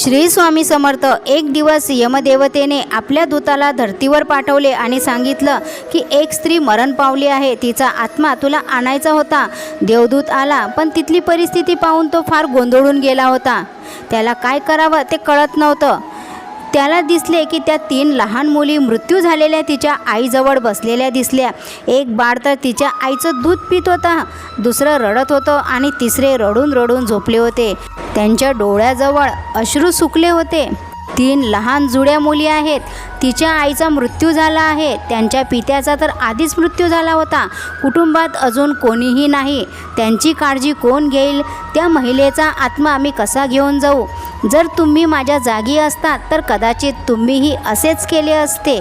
श्री स्वामी समर्थ एक दिवस यमदेवतेने आपल्या दूताला धर्तीवर पाठवले आणि सांगितलं की एक स्त्री मरण पावली आहे तिचा आत्मा तुला आणायचा होता. देवदूत आला पण तिथली परिस्थिती पाहून तो फार गोंधळून गेला होता. त्याला काय करावं ते कळत नव्हतं. त्याला दिसले की त्या तीन लहान मुली मृत्यू झालेल्या तिच्या आईजवळ बसलेल्या दिसल्या. एक बाळ तर तिच्या आईचं दूध पित होता दुसरं रडत होतं आणि तिसरे रडून रडून झोपले होते. त्यांच्या डोळ्याजवळ अश्रू सुकले होते. तीन लहान जुड्या मुली आहेत. तिच्या आईचा मृत्यू झाला आहे. त्यांच्या पित्याचा तर आधीच मृत्यू झाला होता. कुटुंबात अजून कोणीही नाही. त्यांची काळजी कोण घेईल? त्या महिलेचा आत्मा आम्ही कसा घेऊन जाऊ? जर तुम्ही माझ्या जागी असतात तर कदाचित तुम्हीही असेच केले असते.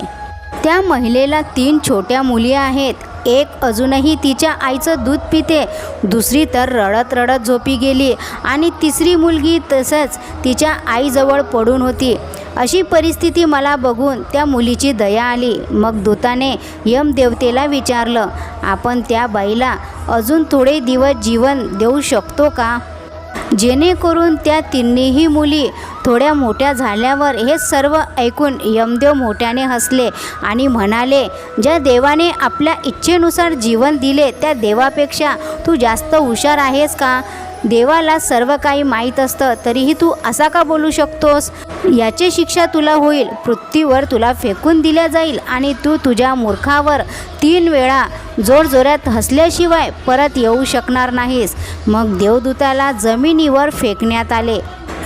त्या महिलेला तीन छोट्या मुली आहेत. एक अजूनही तिच्या आईचं दूध पिते. दुसरी तर रडत रडत झोपी गेली. आणि तिसरी मुलगी तसंच तिच्या आईजवळ पडून होती. अशी परिस्थिती मला बघून त्या मुलीची दया आली. मग दूताने यमदेवतेला विचारलं आपण त्या बाईला अजून थोडे दिवस जीवन देऊ शकतो का? जेणेकरून त्या तिन्हीही मुली थोड्या मोठ्या झाल्यावर हे सर्व ऐकून यमदेव मोठ्याने हसले आणि म्हणाले ज्या देवाने आपल्या इच्छेनुसार जीवन दिले त्या देवापेक्षा तू जास्त हुशार आहेस का? देवाला सर्व काही माहीत असतं तरीही तू असा का बोलू शकतोस? याची शिक्षा तुला होईल. पृथ्वीवर तुला फेकून दिल्या जाईल आणि तू तुझ्या मूर्खावर तीन वेळा जोरजोरात हसल्याशिवाय परत येऊ शकणार नाहीस. मग देवदूताला जमिनीवर फेकण्यात आले.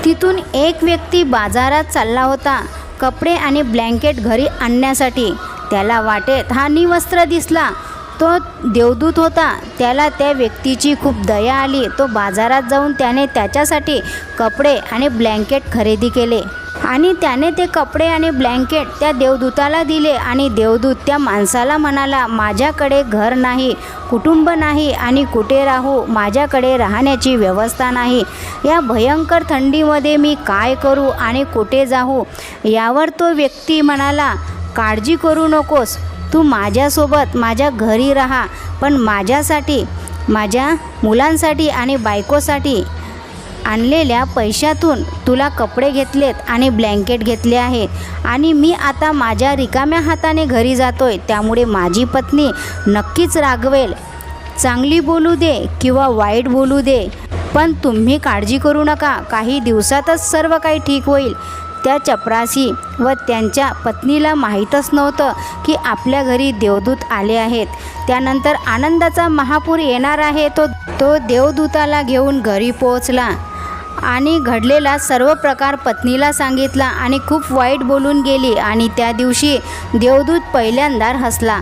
तिथून एक व्यक्ती बाजारात चालला होता कपडे आणि ब्लँकेट घरी आणण्यासाठी. त्याला वाटेत हा निवस्त्र दिसला. तो देवदूत होता. त्याला त्या व्यक्तीची खूप दया आली. तो बाजारात जाऊन त्याने त्याच्यासाठी कपडे आणि ब्लँकेट खरेदी केले. आणि त्याने ते कपडे आणि ब्लँकेट त्या देवदूताला दिले आणि देवदूत त्या माणसाला म्हणाला माझ्याकडे घर नाही कुटुंब नाही आणि कुठे राहू? माझ्याकडे राहण्याची व्यवस्था नाही. या भयंकर थंडीमध्ये मी काय करू आणि कुठे जाऊ? यावर तो व्यक्ती म्हणाला काळजी करू नकोस. तू माझ्यासोबत माझ्या घरी राहा पण माझ्यासाठी माझ्या मुलांसाठी आणि बायकोसाठी आणलेल्या पैशातून तुला कपडे घेतलेत आणि ब्लँकेट घेतले आहे. आणि मी आता माझ्या रिकाम्या हाताने घरी जातो आहे त्यामुळे माझी पत्नी नक्कीच रागवेल. चांगली बोलू दे किंवा वाईट बोलू दे पण तुम्ही काळजी करू नका. काही दिवसातच सर्व काही ठीक होईल. त्या चपरासी व त्यांच्या पत्नीला माहीतच नव्हतं की आपल्या घरी देवदूत आले आहेत. त्यानंतर आनंदाचा महापूर येणार आहे तो तो देवदूताला घेऊन घरी पोहोचला आणि घडलेला सर्व प्रकार पत्नीला सांगितला आणि खूप वाईट बोलून गेली आणि त्या दिवशी देवदूत पहिल्यांदा हसला.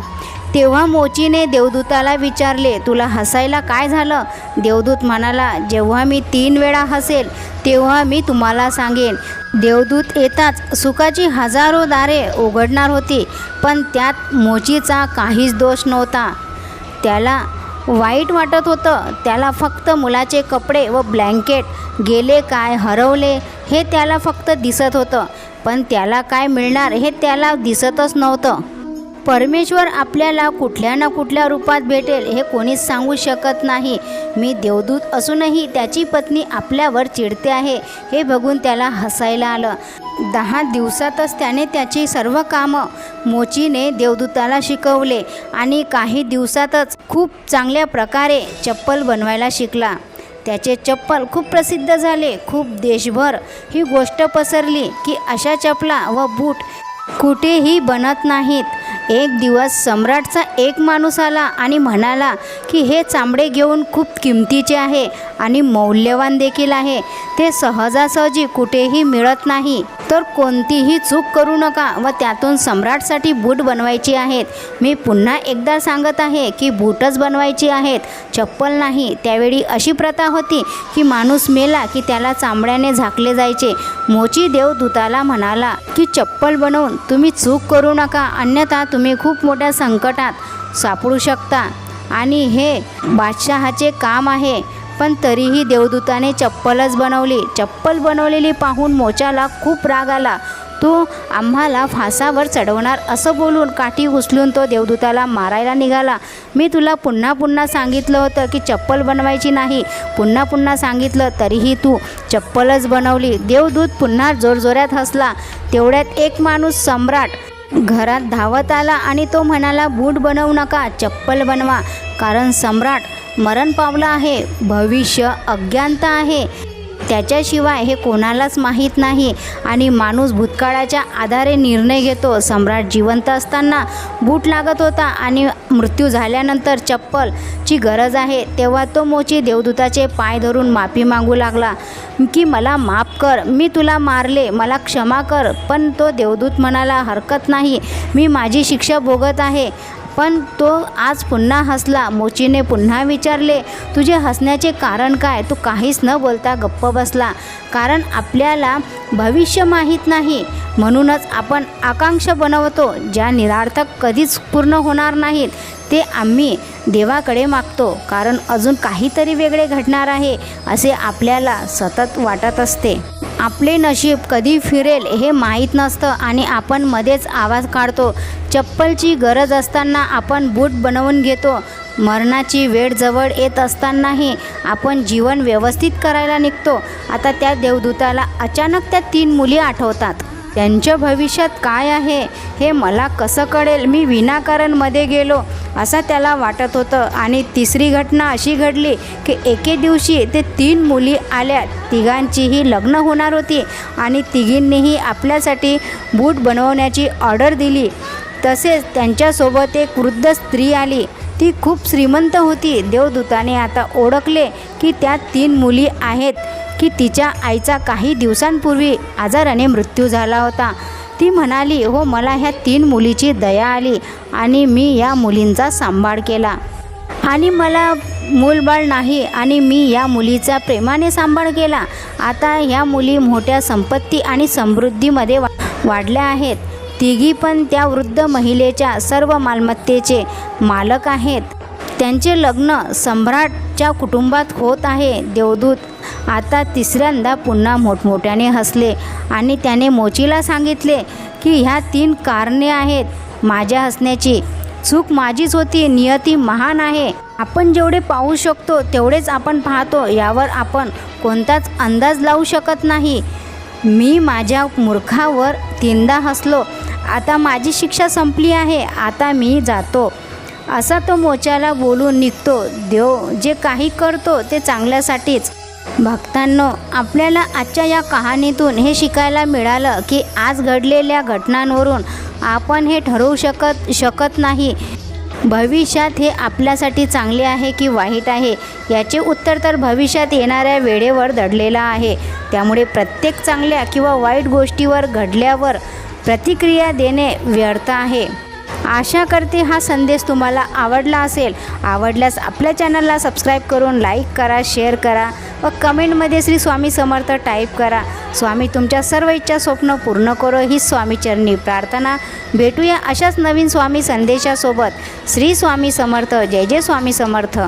तेव्हा मोचीने देवदूताला विचारले तुला हसायला काय झालं? देवदूत म्हणाला जेव्हा मी तीन वेळा हसेल तेव्हा मी तुम्हाला सांगेन. देवदूत येताच सुखाची हजारो दारे उघडणार होती पण त्यात मोचीचा काहीच दोष नव्हता. त्याला वाईट वाटत होतं त्याला फक्त मुलाचे कपडे व ब्लँकेट गेले काय हरवले हे त्याला फक्त दिसत होतं. पण त्याला काय मिळणार हे त्याला दिसतच नव्हतं. परमेश्वर आपल्याला कुठल्या ना कुठल्या रूपात भेटेल हे कोणीच सांगू शकत नाही. मी देवदूत असूनही त्याची पत्नी आपल्यावर चिडते आहे हे बघून त्याला हसायला आलं. दहा दिवसातच त्याने त्याची सर्व कामं मोचीने देवदूताला शिकवले आणि काही दिवसातच खूप चांगल्या प्रकारे चप्पल बनवायला शिकला. त्याचे चप्पल खूप प्रसिद्ध झाले खूप देशभर ही गोष्ट पसरली की अशा चपला व बूट कुठेही बनत नाहीत. एक दिवस सम्राटचा एक माणूस आला आणि म्हणाला की हे चांबडे घेऊन खूप किमतीचे आहे आणि मौल्यवान देखील आहे. ते सहजासहजी कुठेही मिळत नाही. तर कोणतीही चूक करू नका व त्यातून सम्राटसाठी बूट बनवायची आहेत. मी पुन्हा एकदा सांगत आहे की बूटच बनवायची आहेत. चप्पल नाही. त्यावेळी अशी प्रथा होती की माणूस मेला की त्याला चांबड्याने झाकले जायचे. मोची देव दूताला म्हणाला की चप्पल बनवून तुम्ही चूक करू नका. अन्यथा तुम्ही खूप मोठ्या संकटात सापडू शकता. आणि हे बादशहाचे काम आहे. पण तरीही देवदूताने चप्पलच बनवली. चप्पल बनवलेली पाहून मोचाला खूप राग आला. तू आम्हाला फासावर चढवणार असं बोलून काठी उचलून तो देवदूताला मारायला निघाला. मी तुला पुन्हा पुन्हा सांगितलं होतं की चप्पल बनवायची नाही. पुन्हा पुन्हा सांगितलं तरीही तू चप्पलच बनवली. देवदूत पुन्हा जोरजोरात हसला. तेवढ्यात एक माणूस सम्राट घरात धावत आला आणि तो म्हणाला बूट बनवू नका चप्पल बनवा. कारण सम्राट मरण पावलं आहे. भविष्य अज्ञानता आहे. त्याच्याशिवाय हे कोणालाच माहीत नाही. आणि माणूस भूतकाळाच्या आधारे निर्णय घेतो. सम्राट जिवंत असताना बूट लागत होता आणि मृत्यू झाल्यानंतर चप्पलची गरज आहे. तेव्हा तो मोची देवदूताचे पाय धरून माफी मागू लागला की मला माफ कर. मी तुला मारले. मला क्षमा कर. पण तो देवदूत म्हणाला हरकत नाही. मी माझी शिक्षा भोगत आहे. पण तो आज पुन्हा हसला. मोचीने पुन्हा विचारले तुझे हसण्याचे कारण काय? तू काहीच न बोलता गप्प बसला. कारण आपल्याला भविष्य माहीत नाही. म्हणूनच आपण आकांक्षा बनवतो ज्या निरार्थक कधीच पूर्ण होणार नाहीत. ते आम्ही देवाकडे मागतो. कारण अजून काहीतरी वेगळे घडणार आहे असे आपल्याला सतत वाटत असते. आपले नशीब कधी फिरेल हे माहीत नसतं आणि आपण मध्येच आवाज काढतो. चप्पलची गरज असताना आपण बूट बनवून घेतो. मरणाची वेळ जवळ येत असतानाही आपण जीवन व्यवस्थित करायला निघतो. आता त्या देवदूताला अचानक त्या तीन मुली आठवतात. त्यांच्या भविष्यात काय आहे हे मला कसं कळेल? मी विनाकारणमध्ये गेलो. असं त्याला वाटत होतं. आणि तिसरी घटना अशी घडली की एके दिवशी ते तीन मुली आल्या. तिघांचीही लग्न होणार होती आणि तिघींनीही आपल्यासाठी बूट बनवण्याची ऑर्डर दिली. तसेच त्यांच्यासोबत एक वृद्ध स्त्री आली. ती खूप श्रीमंत होती. देवदूताने आता ओळखले की त्या तीन मुली आहेत. की तिच्या आईचा काही दिवसांपूर्वी आजाराने मृत्यू झाला होता. ती म्हणाली हो मला ह्या तीन मुलीची दया आली आणि मी या मुलींचा सांभाळ केला. आणि मला मूलबाळ नाही आणि मी या मुलीचा प्रेमाने सांभाळ केला. आता ह्या मुली मोठ्या संपत्ती आणि समृद्धीमध्ये वा वाढल्या आहेत. तिघी पण त्या वृद्ध महिलेच्या सर्व मालमत्तेचे मालक आहेत. त्यांचे लग्न सम्राटच्या कुटुंबात होत आहे. देवदूत आता तिसऱ्यांदा पुन्हा मोठमोठ्याने हसले आणि त्याने मोचीला सांगितले की ह्या तीन कारणे आहेत माझ्या हसण्याची. चूक माझीच होती नियती महान आहे. आपण जेवढे पाहू शकतो तेवढेच आपण पाहतो. यावर आपण कोणताच अंदाज लावू शकत नाही. मी माझ्या मूर्खावर तीनदा हसलो. आता माझी शिक्षा संपली आहे. आता मी जातो. असा तो मोच्याला बोलून निघतो. देव जे काही करतो ते चांगल्यासाठीच. भक्तांनो आपल्याला आजच्या या कहाणीतून हे शिकायला मिळालं की आज घडलेल्या घटनांवरून आपण हे ठरवू शकत शकत नाही. भविष्यात हे आपल्यासाठी चांगले आहे की वाईट आहे याचे उत्तर तर भविष्यात येणाऱ्या वेळेवर दडलेलं आहे. त्यामुळे प्रत्येक चांगल्या किंवा वाईट गोष्टीवर घडल्यावर प्रतिक्रिया देणे व्यर्थ आहे. आशा करते हा संदेश तुम्हाला आवडला असेल. आवडल्यास आपल्या चॅनलला सबस्क्राईब करून लाईक करा शेअर करा व कमेंटमध्ये श्री स्वामी समर्थ टाईप करा. स्वामी तुमच्या सर्व इच्छा स्वप्न पूर्ण करो ही स्वामीचरणी प्रार्थना. भेटूया अशाच नवीन स्वामी संदेशासोबत. श्री स्वामी समर्थ. जय जय स्वामी समर्थ.